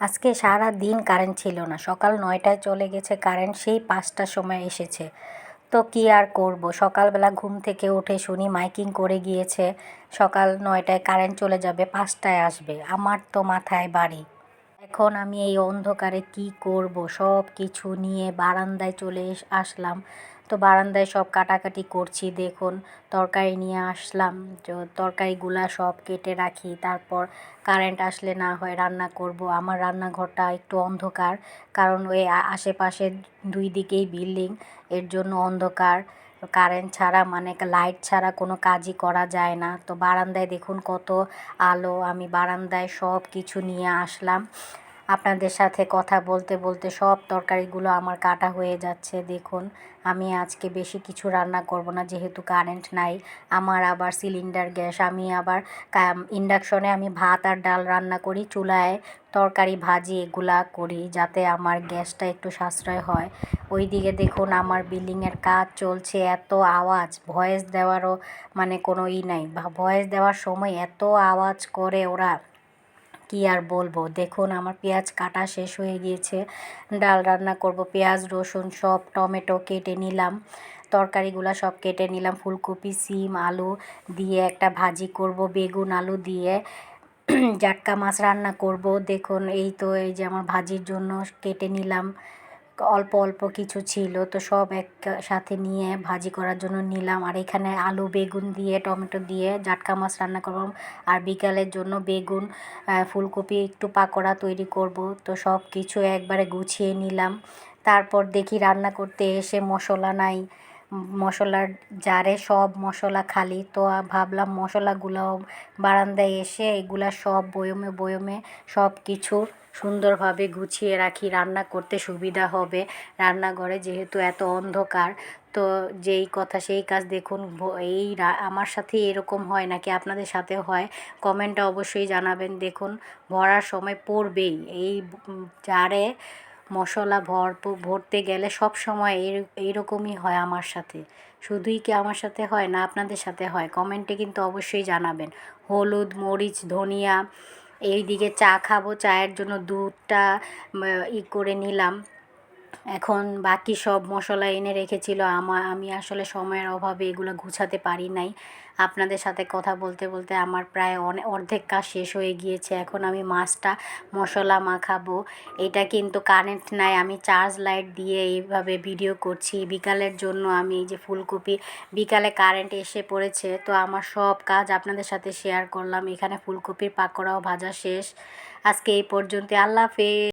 আজকে সারা দিন কারেন্ট ছিল না। সকাল নয়টায় চলে গেছে কারেন্ট, সেই পাঁচটার সময় এসেছে। তো কী আর করব? সকালবেলা ঘুম থেকে উঠে শুনি মাইকিং করে গিয়েছে, সকাল নয়টায় কারেন্ট চলে যাবে, পাঁচটায় আসবে। আমার তো মাথায় বাড়ি। এখন আমি এই অন্ধকারে কি করব? সব কিছু নিয়ে বারান্দায় চলে আসলাম। তো বারান্দায় সব কাটাকাটি করছি, দেখুন, তরকারি নিয়ে আসলাম, তো তরকারিগুলা সব কেটে রাখি, তারপর কারেন্ট আসলে না হয় রান্না করব। আমার রান্নাঘরটা একটু অন্ধকার, কারণ ওই আশেপাশে দুই দিকেই বিল্ডিং, এর জন্য অন্ধকার। কারেন্ট ছাড়া মানে লাইট ছাড়া কোনো কাজই করা যায় না। তো বারান্দায় দেখুন কত আলো, আমি বারান্দায় সব কিছু নিয়ে আসলাম। আপনাদের সাথে কথা বলতে বলতে সব তরকারিগুলো আমার কাটা হয়ে যাচ্ছে। দেখুন, আমি আজকে বেশি কিছু রান্না করব না, যেহেতু কারেন্ট নাই, আমার আবার সিলিন্ডার গ্যাস, আমি আবার ইন্ডাকশনে আমি ভাত আর ডাল রান্না করি, চুলায় তরকারি ভাজি এগুলা করি, যাতে আমার গ্যাসটা একটু সাশ্রয় হয়। ওইদিকে দেখুন, আমার বিল্ডিংয়ের কাজ চলছে, এত আওয়াজ ভয়েস দেওয়ারও মানে কোনো ই নাই। ভয়েস দেওয়ার সময় এত আওয়াজ করে ওরা। কি আর বলব? দেখুন, আমার পেঁয়াজ কাটা শেষ হয়ে গিয়েছে। ডাল রান্না করব, পেঁয়াজ, রসুন সব, টমেটো কেটে নিলাম। তরকারিগুলো সব কেটে নিলাম, ফুলকপি, সিম, আলু দিয়ে একটা ভাজি করব, বেগুন, আলু দিয়ে। জাটকা মাছ রান্না করব। দেখুন, এই তো এই যে আমার ভাজির জন্য কেটে নিলাম। অল্প অল্প কিছু ছিল। তো সব এক সাথে নিয়ে ভাজি করার জন্য নিলাম। আর এখানে আলু, বেগুন দিয়ে, টমেটো দিয়ে জাটকা মাছ রান্না করলাম আর বিকালের জন্য বেগুন ফুলকপি, একটু পাকোড়া তৈরি করব। তো সব কিছু একবারে গুছিয়ে নিলাম। তারপর দেখি রান্না করতে এসে মশলা নাই। মশলার জারে সব মশলা খালি। তো ভাবলাম মশলাগুলো বারান্দায় এসে এগুলা সব বয়মে বয়মে সব কিছু সুন্দরভাবে গুছিয়ে রাখি। রান্না করতে সুবিধা হবে রান্নাঘরে যেহেতু এত অন্ধকার। তো যেই কথা সেই কাজ দেখুন এই আমার সাথে এরকম হয় নাকি আপনাদের সাথে হয়? কমেন্টে অবশ্যই জানাবেন। দেখুন, ভরার সময় পড়বেই। এই জারে মশলা ভর ভরতে গেলে সব সময় এই এইরকমই হয় আমার সাথে। শুধুই কি আমার সাথে হয় না আপনাদের সাথে হয়? কমেন্টে কিন্তু অবশ্যই জানাবেন। হলুদ, মরিচ, ধনিয়া, এইদিকে চা খাব, চায়ের জন্য দুধটা ই করে নিলাম। এখন বাকি সব মশলা এনে রেখেছিল আমার আমি আসলে সময়ের অভাবে এগুলো গুছাতে পারি নাই। আপনাদের সাথে কথা বলতে বলতে আমার প্রায় অনেক অর্ধেক কাজ শেষ হয়ে গিয়েছে। এখন আমি মাছটা, মশলা মাখাবো। এটা কিন্তু কারেন্ট নাই, আমি চার্জ লাইট দিয়ে এইভাবে ভিডিও করছি। বিকালের জন্য আমি এই যে ফুলকপি, বিকালে কারেন্ট এসে পড়েছে, তো আমার সব কাজ আপনাদের সাথে শেয়ার করলাম। এখানে ফুলকপির পাকোড়াও ভাজা শেষ। আজকে এই পর্যন্ত আল্লাহ হাফেজ।